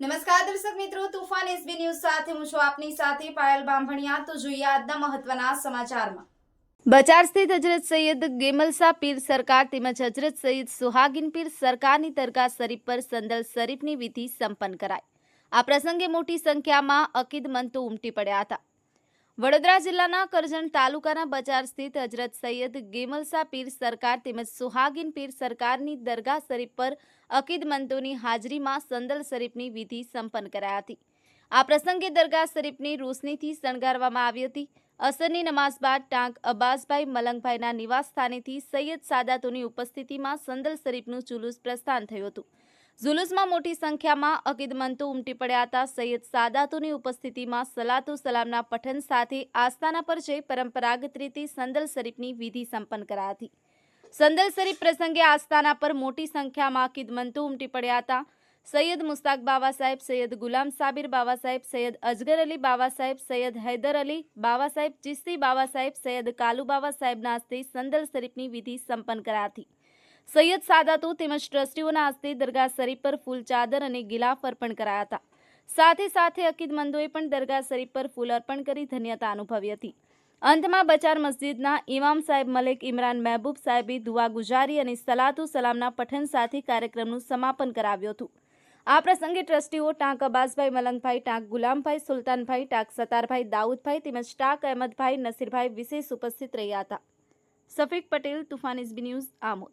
નમસ્કાર દર્શક મિત્રો, તુફાન એસબી ન્યૂઝ સાથે હું છું આપની સાથે પાયલ બાંભણિયા. તો જોઈએ આજના મહત્વના સમાચારમાં. બજાર સ્થિત હજરત સૈયદ ગેમલસા પીર સરકાર તેમજ હજરત સૈયદ સુહાગીન પીર સરકારની દરગાહ શરીફ પર સંદલ શરીફની વિધિ સંપન્ન કરાઈ. આ પ્રસંગે મોટી સંખ્યામાં અકીદમંતો ઉમટી પડ્યા હતા. વડોદરા જિલ્લાના કરજણ તાલુકાના બજાર સ્થિત હજરત સૈયદ ગેમલસા પીર સરકાર તેમજ સુહાગીન પીર સરકારની દરગાહ શરીફ પર અકીદમંતોની હાજરીમાં સંદલ શરીફની વિધિ સંપન્ન કરાઈ હતી. આ પ્રસંગે દરગાહ શરીફની રોશનીથી શણગારવામાં આવી હતી. અસરની નમાઝ બાદ ટાંક અબ્બાસભાઈ મલંગભાઈના નિવાસ સ્થાનેથી સૈયદ સાદાતોની ઉપસ્થિતિમાં સંદલ શરીફનું જુલુસ પ્રસ્થાન થયું હતું. જુલુસમાં મોટી સંખ્યામાં અકીદમંતો ઉમટી પડ્યા હતા. સૈયદ સાદાતોની ઉપસ્થિતિમાં સલાતુ સલામના પઠન સાથે આસ્થાના પર જઈ પરંપરાગત રીતે સંદલ શરીફની વિધિ સંપન્ન કરાઈ હતી. સંદલ શરીફ પ્રસંગે આસ્થાના પર મોટી સંખ્યામાં અકીદમંતો ઉમટી પડ્યા હતા. સૈયદ મુસ્તાક બાબા સાહેબ, સૈયદ ગુલામ સાબિર બાબા સાહેબ, સૈયદ અજગર અલી બાવા સાહેબ, સૈયદ હૈદર અલી બાવા સાહેબ, ચિસ્તી બાબા સાહેબ, સૈયદ કાલુ બાબા સાહેબના હસ્તે સંદલ શરીફની વિધિ સંપન્ન કરાઈ હતી. સૈયદ સાદાતો તેમજ ટ્રસ્ટીઓના હસ્તે દરગાહ શરીફ પર ફૂલ ચાદર અને ગિલાફ અર્પણ કરાયા હતા. સાથે સાથે અકીદમંદોએ પણ દરગાહ શરીફ પર ફૂલ અર્પણ કરી ધન્યતા અનુભવી હતી. અંતમાં બચાર મસ્જિદના ઇમામ સાહેબ મલિક ઇમરાન મહેબૂબ સાહેબે દુઆ ગુજારી અને સલાતુ સલામના પઠન સાથે કાર્યક્રમનું સમાપન કરાવ્યું હતું. આ પ્રસંગે ટ્રસ્ટીઓ ટાંક અબાસભાઈ મલંગભાઈ ટાંક, ગુલામભાઈ, સુલતાનભાઈ ટાંક સતારભાઈ દાઉદભાઈ તેમજ ટાંક અહેમદભાઈ, નસીરભાઈ વિશેષ ઉપસ્થિત રહ્યા હતા. સફીક પટેલ, તુફાન ઇઝબી ન્યૂઝ, આમોદ.